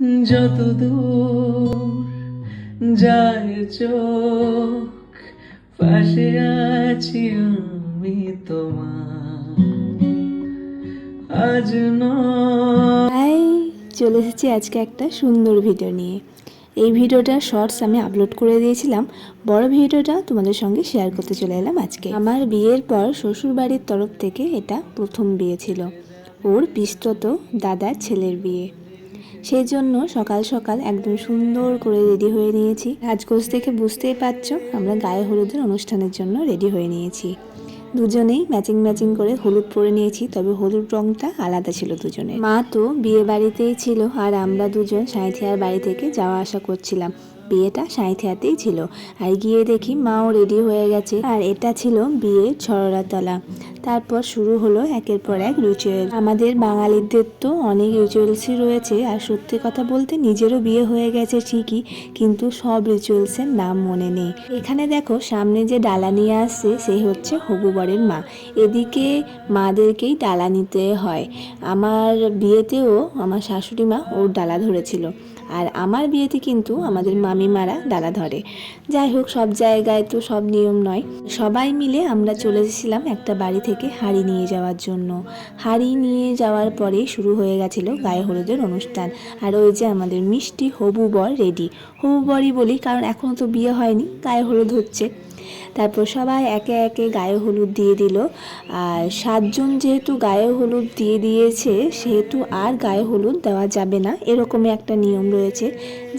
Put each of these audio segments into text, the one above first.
যত দূর যায় চোখ, পাশে আছি আমি তোমার। আজ চলে এসেছি আজকে একটা সুন্দর ভিডিও নিয়ে। এই ভিডিওটা শর্টস আমি আপলোড করে দিয়েছিলাম। বড় ভিডিওটা তোমাদের সঙ্গে শেয়ার করতে চলে এলাম আজকে। আমার বিয়ের পর শ্বশুর বাড়ির তরফ থেকে এটা প্রথম বিয়ে ছিল। ওর পিস্তত দাদার ছেলের বিয়ে। সেই জন্য সকাল সকাল একদম সুন্দর করে রেডি হয়ে নিয়েছি। রাজকোষ থেকে বুঝতেই পারছ, আমরা গায়ে হলুদের অনুষ্ঠানের জন্য রেডি হয়ে নিয়েছি। দুজনেই ম্যাচিং ম্যাচিং করে হলুদ পরে নিয়েছি, তবে হলুদ রংটা আলাদা ছিল দুজনে মা তো বিয়ে বাড়িতেই ছিল, আর আমরা দুজন সাঁথিয়ার বাড়ি থেকে যাওয়া আসা করছিলাম। বিয়েটা সাঁইথিয়াতেই ছিল। আর গিয়ে দেখি মাও রেডি হয়ে গেছে। আর এটা ছিল বিয়ের ছড়রাতলা। তারপর শুরু হলো একের পর এক রিচুয়াল আমাদের বাঙালিদের তো অনেক রিচুয়ালসই রয়েছে। আর সত্যি কথা বলতে নিজেরও বিয়ে হয়ে গেছে ঠিকই, কিন্তু সব রিচুয়ালসের নাম মনে নেই। এখানে দেখো, সামনে যে ডালা নিয়ে আসছে সে হচ্ছে হবু বরের মা। এদিকে মাদেরকেই ডালা নিতে হয়। আমার বিয়েতেও আমার শাশুড়ি মা ওর ডালা ধরেছিল। আর আমার বিয়েতে কিন্তু আমাদের মামিমারা ডালা ধরে। যাই হোক, সব জায়গায় তো সব নিয়ম নয়। সবাই মিলে আমরা চলে এসেছিলাম একটা বাড়ি থেকে হাড়ি নিয়ে যাওয়ার জন্য। হাড়ি নিয়ে যাওয়ার পরে শুরু হয়ে গেছিল গায়ে হলুদের অনুষ্ঠান। আর ওই যে আমাদের মিষ্টি হবু বর রেডি। হবু বরই বলি, কারণ এখনও তো বিয়ে হয়নি, গায়ে হলুদ হচ্ছে। তারপর সবাই একে একে গায়ে হলুদ দিয়ে দিল। আর সাতজন যেহেতু গায়ে হলুদ দিয়ে দিয়েছে, সেহেতু আর গায়ে হলুদ দেওয়া যাবে না, এরকমই একটা নিয়ম রয়েছে।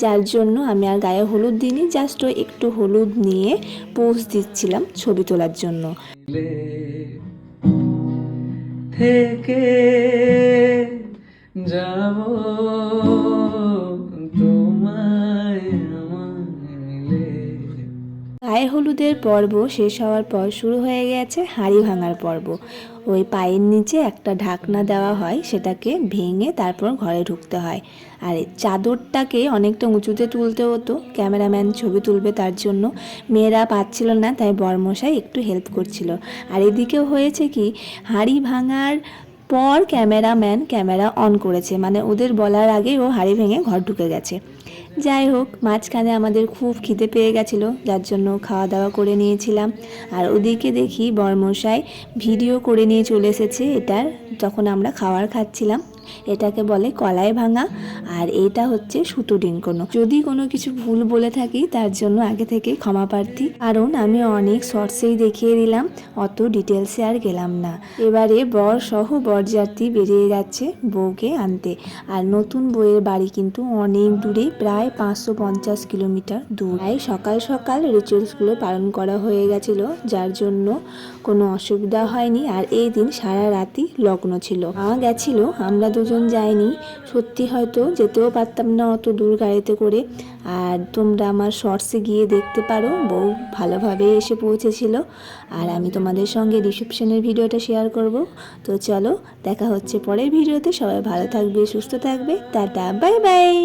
যার জন্য আমি আর গায়ে হলুদ দিনই জাস্ট একটু হলুদ নিয়ে পোজ দিচ্ছিলাম ছবি তোলার জন্য। থেকে যাব। গায়ে হলুদের পর্ব শেষ হওয়ার পর শুরু হয়ে গেছে হাঁড়ি ভাঙার পর্ব। ওই পায়ের নিচে একটা ঢাকনা দেওয়া হয়, সেটাকে ভেঙে তারপর ঘরে ঢুকতে হয়। আর চাদরটাকে অনেকটা উঁচুতে তুলতে হতো। ক্যামেরাম্যান ছবি তুলবে তার জন্য। মেয়েরা পাচ্ছিল না, তাই বরমশাই একটু হেল্প করছিল। আর এদিকেও হয়েছে কি, হাঁড়ি ভাঙার পর ক্যামেরাম্যান ক্যামেরা অন করেছে মানে ওদের বলার আগেই ও হাড়ি ভেঙে ঘর ঢুকে গেছে। যাই হোক, মাঝখানে আমাদের খুব খিদে পেয়ে গেছিল, যার জন্য খাওয়া দাওয়া করে নিয়েছিলাম। আর ওদিকে দেখি বরমশাই ভিডিও করে নিয়ে চলে এসেছে, এটার যখন আমরা খাওয়ার খাচ্ছিলাম এটাকে বলে কলাই ভাঙা, আর এটা হচ্ছে সুতো ডিঙ্কনো। যদি কোনো কিছু ভুল বলে থাকি, তার জন্য আগে থেকে ক্ষমা প্রার্থী। কারণ আমি অনেক শর্টসেই দেখিয়ে দিলাম, অত ডিটেলসে আর গেলাম না। এবারে বর সহ বরযাত্রী বেরিয়ে যাচ্ছে বউকে আনতে। আর নতুন বউয়ের বাড়ি কিন্তু অনেক দূরে, প্রায় পাঁচশো পঞ্চাশ কিলোমিটার দূর। তাই সকাল সকাল রিচুয়ালসগুলো পালন করা হয়ে গেছিল, যার জন্য কোনো অসুবিধা হয়নি। আর এই দিন সারা রাতি লগ্ন ছিল। মা গেছিল, আমরা দুজন যায়নি, সত্যি হয়তো যেতেও পারতাম না অত দূর গাড়িতে করে। আর তোমরা আমার শর্টসে গিয়ে দেখতে পারো, বউ ভালোভাবে এসে পৌঁছেছিল। আর আমি তোমাদের সঙ্গে রিসেপশনের ভিডিওটা শেয়ার করব। তো চলো, দেখা হচ্ছে পরের ভিডিওতে। সবাই ভালো থাকবে, সুস্থ থাকবে। Tata bye bye